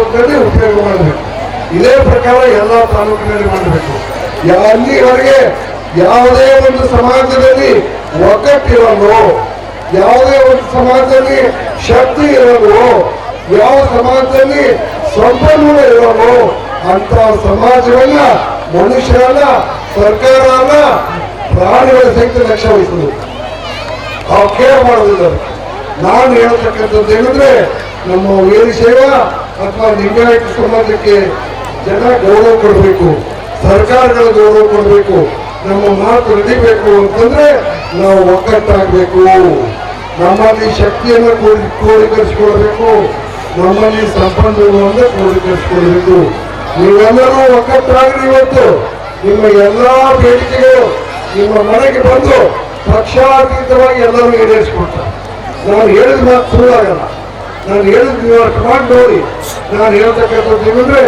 ತಾಲೂಕಿನಲ್ಲಿ ಉಪಯೋಗ ಮಾಡಬೇಕು. ಇದೇ ಪ್ರಕಾರ ಎಲ್ಲ ತಾಲೂಕಿನಲ್ಲಿ ಮಾಡಬೇಕು. ಅಲ್ಲಿವರೆಗೆ ಯಾವುದೇ ಒಂದು ಸಮಾಜದಲ್ಲಿ ಒಗ್ಗಟ್ಟಿರಲು ಯಾವುದೇ ಒಂದು ಸಮಾಜದಲ್ಲಿ ಶಕ್ತಿ ಇರಲು ಯಾವ ಸಮಾಜದಲ್ಲಿ ಸಂಪನ್ಮೂಲ ಇರಲು ಅಂತ ಸಮಾಜವನ್ನ ಮನುಷ್ಯರನ್ನ ಸರ್ಕಾರ ಪ್ರಾಣಿಗಳ ಸಹಿತ ಲಕ್ಷ್ಯ ವಹಿಸಿದ್ರು ಅವ್ರು ಕೇರ್ ಮಾಡೋದಿಲ್ಲ. ನಾನು ಹೇಳ್ತಕ್ಕಂಥದ್ದು ಏನಂದ್ರೆ, ನಮ್ಮ ವೀರಶೈವ ಅಥವಾ ಲಿಂಗಾಯತ ಸಮಾಜಕ್ಕೆ ಜನ ಗೌರವ ಕೊಡಬೇಕು, ಸರ್ಕಾರಗಳ ಗೌರವ ಕೊಡಬೇಕು, ನಮ್ಮ ಮಾತು ನಡಿಬೇಕು ಅಂತಂದ್ರೆ ನಾವು ಒಗ್ಗಟ್ಟಾಗಬೇಕು. ನಮ್ಮಲ್ಲಿ ಶಕ್ತಿಯನ್ನು ಕ್ರೋಢಿ ಕ್ರೋಢೀಕರಿಸಿಕೊಳ್ಬೇಕು ನಮ್ಮಲ್ಲಿ ಸಂಪನ್ಮೂಲವನ್ನು ಕ್ರೋಢೀಕರಿಸಿಕೊಳ್ಬೇಕು ನೀವೆಲ್ಲರೂ ಒಗ್ಗಟ್ಟಾಗ್ರಿ ಇವತ್ತು. ನಿಮ್ಮ ಎಲ್ಲಾ ಬೇಡಿಕೆಗಳು ನಿಮ್ಮ ಮನೆಗೆ ಬಂದು ಪಕ್ಷಾತೀತವಾಗಿ ಎಲ್ಲರೂ ಈಡೇರಿಸಿಕೊಡ್ತಾರೆ. ನಾವು ಹೇಳಿದ ಮಾತು ಸುಳ್ಳಾಗಲ್ಲ. ನಾನು ಹೇಳಿದ ನೀವು ಅಷ್ಟು ಮಾಡಿ ನೋಡಿ. ನಾನು ಹೇಳ್ತಕ್ಕಂಥದ್ದು ಏನಂದ್ರೆ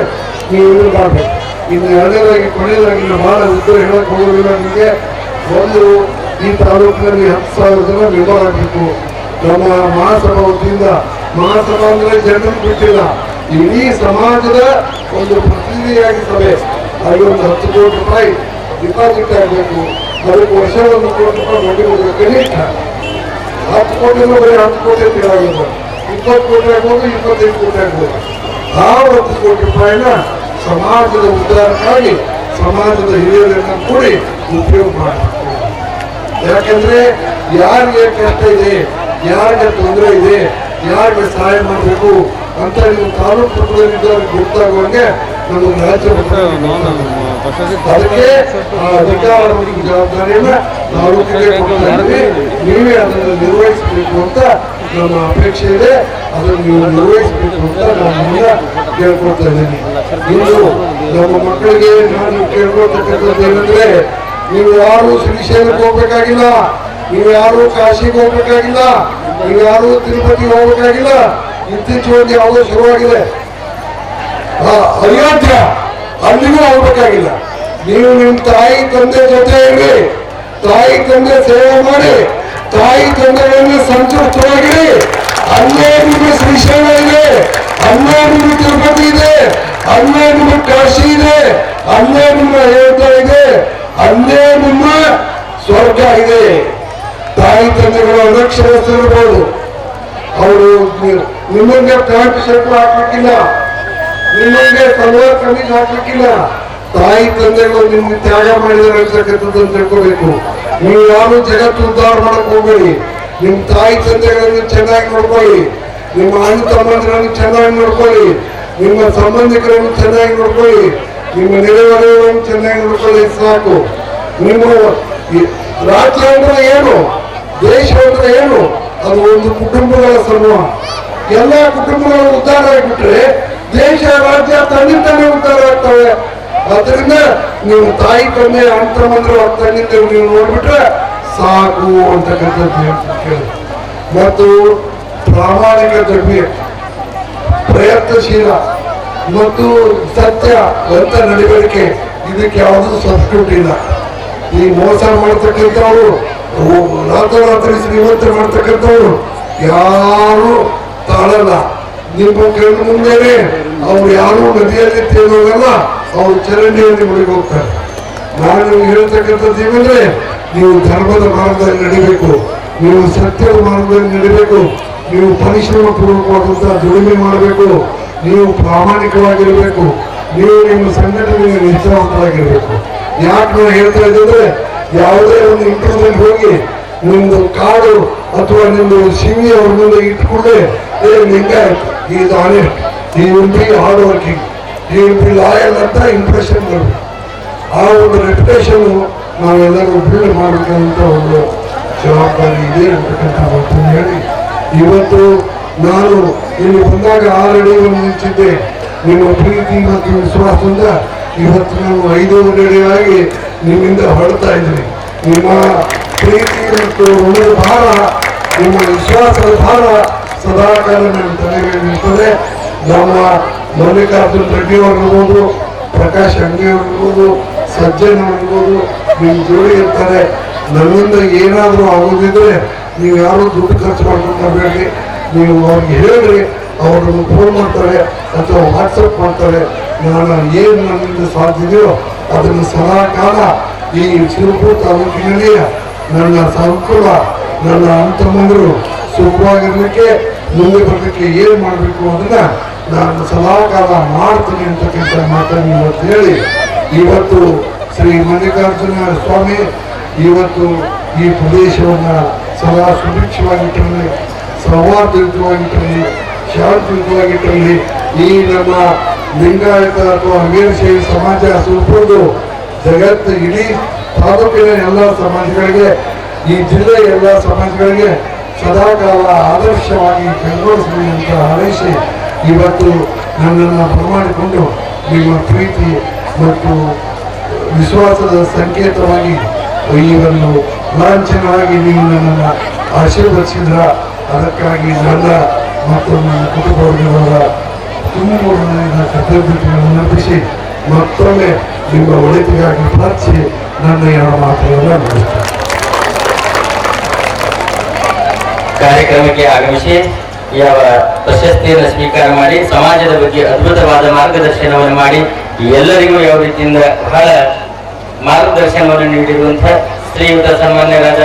ನೀವು ಇದು ಮಾಡಬೇಕು ಇನ್ನು ಎರಡನೇದಾಗಿ, ಕೊನೆಯದಾಗಿ ನಾನು ಬಹಳ ಉತ್ತರ ಹೇಳಕ್ ಹೋಗೋದಿಲ್ಲ ನಿಮಗೆ. ಒಂದು, ಈ ತಾಲೂಕಿನಲ್ಲಿ ಹತ್ತು ಸಾವಿರ ಜನ ಮೆಂಬರ್ ಆಗಬೇಕು ನಮ್ಮ ಮಹಾಸಭಾ ವತಿಯಿಂದ, ಮಹಾಸಭಾ ಅಂದ್ರೆ ಜನರು ಬಿಟ್ಟಿಲ್ಲ. ಇಡೀ ಸಮಾಜದ ಒಂದು ಪ್ರತಿನಿಧಿಯಾಗಿ ಸಭೆ. ಅಲ್ಲಿ ಒಂದು ಹತ್ತು ಕೋಟಿ ರೂಪಾಯಿ ಡಿಪಾಸಿಟ್ ಆಗಬೇಕು. ಅದಕ್ಕೆ ವರ್ಷ ಒಂದು ಕೋಟಿ ರೂಪಾಯಿ ಬಡ್ಡಿ ಕೊಡಬೇಕು ಕನಿಷ್ಠ ಹತ್ತು ಕೋಟಿ ಬರೀ ಹತ್ತು ಕೋಟಿ ಅಂತ ಹೇಳಾಗಿಲ್ಲ ಇಪ್ಪತ್ತು ಕೋಟಿ ಆಗ್ಬೋದು ಇಪ್ಪತ್ತೈದು ಕೋಟಿ ಆಗ್ಬೋದು ಆ ಒಂದು ಕೋಟಿ ರೂಪಾಯಿನ ಸಮಾಜದ ಉದ್ಧಾರಕ್ಕಾಗಿ ಸಮಾಜದ ಹಿರಿಯರನ್ನ ಕೂಡಿ ಉಪಯೋಗ ಮಾಡಬೇಕು ಯಾಕಂದ್ರೆ ಯಾರಿಗೆ ಕಷ್ಟ ಇದೆ? ಯಾರಿಗೆ ತೊಂದರೆ ಇದೆ? ಯಾರಿಗೆ ಸಹಾಯ ಮಾಡಬೇಕು ಅಂತ ನೀವು ತಾಲೂಕು ಮಟ್ಟದಲ್ಲಿ ಗೊತ್ತಾಗುವಂಗೆ ನಮ್ಮ ರಾಜ್ಯ ಅದಕ್ಕೆ ಆ ಅಧಿಕಾರ ಜವಾಬ್ದಾರಿಯನ್ನ ತಾಲೂಕಿಗೆ ನೀವೇ ಅದನ್ನು ನಿರ್ವಹಿಸಬೇಕು ಅಂತ ನಮ್ಮ ಅಪೇಕ್ಷೆ ಇದೆ. ಅದನ್ನು ನೀವು ನಿರ್ವಹಿಸಬೇಕು ಅಂತ ನಾನು ಕೇಳ್ಕೊಳ್ತಾ ಇದ್ದೀನಿ. ಇಂದು ನಮ್ಮ ಮಕ್ಕಳಿಗೆ ನಾನು ಕೇಳ್ಕೊಳ್ತಕ್ಕಂಥದ್ದು ಏನಂದ್ರೆ, ನೀವು ಯಾರು ಶ್ರೀಶೈಲಕ್ಕೆ ಹೋಗ್ಬೇಕಾಗಿಲ್ಲ. ನೀವು ಯಾರು ಕಾಶಿಗೆ ಹೋಗ್ಬೇಕಾಗಿಲ್ಲ. ನೀವು ಯಾರು ತಿರುಪತಿಗೆ ಹೋಗ್ಬೇಕಾಗಿಲ್ಲ. ಇತ್ತೀಚೆಗೆ ಯಾವುದೋ ಶುರುವಾಗಿದೆ. ಅಯೋಧ್ಯ, ಅಲ್ಲಿಗೂ ಹೋಗ್ಬೇಕಾಗಿಲ್ಲ. ನೀವು ನಿಮ್ಮ ತಾಯಿ, ತಂದೆ ಜೊತೆ ತಾಯಿ, ತಂದೆ ಸೇವೆ ಮಾಡಿ ತಾಯಿ ತಂದೆಗಳನ್ನು ಸಂತೃಪ್ತವಾಗಿರಿ. ನಿಮ್ಮ ಶ್ರೀಶೈಲ ಇದೆ. ನಿಮ್ಮ ತಿರುಪತಿ ಇದೆ. ನಿಮ್ಮ ಕಾಶಿ ಇದೆ. ನಿಮ್ಮ ಅಯೋಧ್ಯ ಇದೆ. ನಿಮ್ಮ ಸ್ವರ್ಗ ಇದೆ. ತಾಯಿ ತಂದೆಗಳು ಅನಕ್ಷರಸ್ತಿರ್ಬೋದು ಅವರು ನಿಮಗೆ ಪ್ಯಾಂಟ್ ಶರ್ಟ್ ಹಾಕ್ಲಿಕ್ಕಿಲ್ಲ. ನಿಮಗೆ ಸಲ್ವಾರ್ ಕಮೀಸ್ ಹಾಕ್ಲಿಕ್ಕಿಲ್ಲ. ತಾಯಿ ತಂದೆಗಳು ನಿಮ್ಗೆ ತ್ಯಾಗ ಮಾಡಿದಾರೆ ಅಂತಕ್ಕಂಥದ್ದನ್ನು ತಿಳ್ಕೋಬೇಕು. ನೀವು ಯಾರು ಜಗತ್ತು ಉದ್ಧಾರ ಮಾಡಕ್ ಹೋಗ್ಬೇಡಿ. ನಿಮ್ ತಾಯಿ ತಂದೆಗಳನ್ನು ಚೆನ್ನಾಗಿ ನೋಡ್ಕೊಳ್ಳಿ. ನಿಮ್ಮ ಅಣ್ಣ ತಮ್ಮಂದಿರನ್ನು ಚೆನ್ನಾಗಿ ನೋಡ್ಕೊಳ್ಳಿ. ನಿಮ್ಮ ಸಂಬಂಧಿಕರನ್ನು ಚೆನ್ನಾಗಿ ನೋಡ್ಕೊಳ್ಳಿ. ನಿಮ್ಮ ನೆರೆಹೊರೆಯವರನ್ನು ಚೆನ್ನಾಗಿ ನೋಡ್ಕೊಳ್ಳಿ, ಸಾಕು. ನಿಮ್ಮ ರಾಜ್ಯ ಅಂದ್ರೆ ಏನು? ದೇಶ ಅಂದ್ರೆ ಏನು? ಅದು ಒಂದು ಕುಟುಂಬಗಳ ಸಮೂಹ. ಎಲ್ಲ ಕುಟುಂಬಗಳು ಉದ್ಧಾರ ಆಗಿಬಿಟ್ರೆ ದೇಶ, ರಾಜ್ಯ ತನ್ನಿಂದಲೇ ಉದ್ಧಾರ ಆಗ್ತವೆ. ಅದರಿಂದ ನೀವು ತಾಯಿ ತಂದೆ ಅಂತಮಂದ್ರು ತನ್ನಿಂದ ನೀವು ನೋಡ್ಬಿಟ್ರೆ ಸಾಕು ಅಂತಕ್ಕಂಥದ್ದು ಹೇಳ್ತೀನಿ ಕೇಳಿ. ಮತ್ತು ಪ್ರಾಮಾಣಿಕ ದ್ರವ್ಯ ಪ್ರಯತ್ನಶೀಲ ಮತ್ತು ಸತ್ಯ ಅಂತ ನಡವಳಿಕೆ ಇದಕ್ಕೆ ಯಾವುದೂ ಸಬ್ಸ್ಟಿಟ್ಯೂಟ್ ಇಲ್ಲ. ಈ ಮೋಸ ಮಾಡ್ತಕ್ಕಂಥವ್ರು ರಾತ್ರೋರಾತ್ರಿ ಶ್ರೀಮಂತ ಮಾಡ್ತಕ್ಕಂಥವ್ರು ಯಾರು ತಾಳಲ್ಲ. ನಿಮ್ಮ ಕಣ್ಣು ಮುಂದೆನೆ, ಅವ್ರು ಯಾರು ನದಿಯಲ್ಲಿ ತೇಲೋಗಲ್ಲ. ಅವ್ರು ಚರಂಡಿಯಲ್ಲಿ ಮುಳುಗಿ ಹೋಗ್ತಾರೆ. ನಾನು ನಿಮ್ಗೆ ಹೇಳ್ತಕ್ಕಂಥದ್ದು ಏನಂದ್ರೆ, ನೀವು ಧರ್ಮದ ಮಾರ್ಗದಲ್ಲಿ ನಡಿಬೇಕು, ನೀವು ಸತ್ಯದ ಮಾರ್ಗದಲ್ಲಿ ನಡಿಬೇಕು, ನೀವು ಪರಿಶ್ರಮ ಪೂರ್ವಕವಾದಂತಹ ದುಡಿಮೆ ಮಾಡಬೇಕು, ನೀವು ಪ್ರಾಮಾಣಿಕವಾಗಿರಬೇಕು, ನೀವು ನಿಮ್ಮ ಸಂಘಟನೆಗೆ ನಿಷ್ಠಾವಂತರಾಗಿರ್ಬೇಕು. ಯಾಕೆ ನಾನು ಹೇಳ್ತಾ ಇದ್ದಂದ್ರೆ ಯಾವುದೇ ಒಂದು ಇಂಟರ್ನಲ್ಲಿ ಹೋಗಿ ನಿಮ್ದು ಕಾಡು ಅಥವಾ ನಿಮ್ದು ಸಿವಿ ಅವ್ರ ಮುಂದೆ ಇಟ್ಕೊಂಡೆ, ಏ Lingayat, he honest he will hard working be loyal ಅಂತ ಇಂಪ್ರೆಷನ್ ಬರಬೇಕು ಆ ಒಂದು ರೆಪ್ಯುಟೇಷನ್ ನಾವೆಲ್ಲರೂ ಬಿಲ್ಡ್ ಮಾಡಬೇಕಂತ ಒಂದು ಜವಾಬ್ದಾರಿ ಇದೆ ಅಂತಕ್ಕಂಥ ಹೇಳಿ. ಇವತ್ತು ನಾನು ಇಲ್ಲಿ ಬಂದಾಗ ಆಲ್ರೆಡಿ ಒಂದು ನಿಂತಿದ್ದೆ. ನಿಮ್ಮ ಪ್ರೀತಿ ಮತ್ತು ವಿಶ್ವಾಸದಿಂದ ಇವತ್ತು ನಾನು ಐದು ಅಡಿಯಾಗಿ ನಿಮ್ಮಿಂದ ಹೊರಡ್ತಾ ಇದ್ದೀನಿ. ನಿಮ್ಮ ಪ್ರೀತಿ ಮತ್ತು ಋಣದ ಭಾರ, ನಿಮ್ಮ ವಿಶ್ವಾಸದ ಭಾರ ಸದಾಕಾಲ ನನ್ನ ತಲೆಗೆ ನಿಲ್ತದೆ ನಮ್ಮ ಮಲ್ಲಿಕಾರ್ಜುನ್ ರೆಡ್ಡಿ ಅವರಿರ್ಬೋದು, ಪ್ರಕಾಶ್ ಅಂಗಿ ಇರ್ಬೋದು ಸಜ್ಜನ್ ಇರ್ಬೋದು ನಿಮ್ ಜೋಡಿ ಇರ್ತಾರೆ. ನನ್ನಿಂದ ಏನಾದರೂ ಆಗೋದಿದ್ರೆ ನೀವು ಯಾರು ದುಡ್ಡು ಖರ್ಚು ಮಾಡ್ಕೊಂಡು ಬೇಡಿ ನೀವು ಅವ್ರಿಗೆ ಹೇಳ್ರಿ, ಅವರನ್ನು ಫೋನ್ ಮಾಡ್ತಾರೆ ಅಥವಾ ವಾಟ್ಸಪ್ ಮಾಡ್ತಾರೆ. ನಾನು ಏನು ನನ್ನಿಂದ ಸಾಧ್ಯದೆಯೋ ಅದನ್ನು ಸದಾ ಕಾಲ ಈ ಶಿವಪುರ ತಾಲೂಕಿನಲ್ಲಿ ನನ್ನ ಸಂಕುಲ, ನನ್ನ ಅಂತಮ್ಮಂದರು ಸುಖವಾಗಿರ್ಲಿಕ್ಕೆ, ಮುಂದೆ ಬರಲಿಕ್ಕೆ ಏನು ಮಾಡಬೇಕು ಅದನ್ನ ನಾನು ಸದಾ ಕಾಲ ಮಾಡ್ತೀನಿ ಅಂತಕ್ಕಂಥ ಮಾತನ್ನು ಇವತ್ತು ಹೇಳಿ, ಇವತ್ತು ಶ್ರೀ ಮಲ್ಲಿಕಾರ್ಜುನ ಸ್ವಾಮಿ, ಇವತ್ತು ಈ ಪ್ರದೇಶವನ್ನು ಸದಾ ಸುಭಿಕ್ಷವಾಗಿಟ್ಟರಲ್ಲಿ ಸೌಹಾರ್ದಯುತವಾಗಿಟ್ಟರಲ್ಲಿ ಶಾಂತಿಯುತವಾಗಿಟ್ಟರಲ್ಲಿ ಈ ನಮ್ಮ ಲಿಂಗಾಯತ ಅಥವಾ ವೀರಶೈವ ಸಮಾಜ ಸುಲ್ಪುರ್ದು ಜಗತ್ತು ಇಡೀ ತಾಲೂಕಿನ ಎಲ್ಲ ಸಮಾಜಗಳಿಗೆ, ಈ ಜಿಲ್ಲೆಯ ಎಲ್ಲ ಸಮಾಜಗಳಿಗೆ ಸದಾಕಾಲ ಆದರ್ಶವಾಗಿ ಕೈಗೊಳಿಸಲಿ ಅಂತ ಹಾರೈಸಿ ಇವತ್ತು ನನ್ನನ್ನು ಬರಮಾಡಿಕೊಂಡು ನಿಮ್ಮ ಪ್ರೀತಿ ಮತ್ತು ವಿಶ್ವಾಸದ ಸಂಕೇತವಾಗಿ ಒಂದು ಲಾಂಛನವಾಗಿ ನೀವು ನನ್ನನ್ನು ಆಶೀರ್ವದಿಸಿದ್ರ. ಅದಕ್ಕಾಗಿ ನನ್ನ ಮತ್ತು ನನ್ನ ಕುಟುಂಬದವರ ತುಂಬ ಕರ್ತವ್ಯಗಳನ್ನು ನೆನಪಿಸಿ, ಮತ್ತೊಮ್ಮೆ ನಿಮ್ಮ ಒಳಿತಿಗಾಗಿ ಪ್ರಾರ್ಥಿಸಿ, ನನ್ನ ಎರಡು ಮಾತುಗಳನ್ನು ಕಾರ್ಯಕ್ರಮಕ್ಕೆ ಆಗಮಿಸಿ. ಯಾವ ಪ್ರಶಸ್ತಿಯನ್ನು ಸ್ವೀಕಾರ ಮಾಡಿ, ಸಮಾಜದ ಬಗ್ಗೆ ಅದ್ಭುತವಾದ ಮಾರ್ಗದರ್ಶನವನ್ನು ಮಾಡಿ, ಎಲ್ಲರಿಗೂ ಯಾವ ರೀತಿಯಿಂದ ಬಹಳ ಮಾರ್ಗದರ್ಶನವನ್ನು ನೀಡಿರುವಂತಹ ಶ್ರೀಯುತ ಸನ್ಮಾನ್ಯರಾದ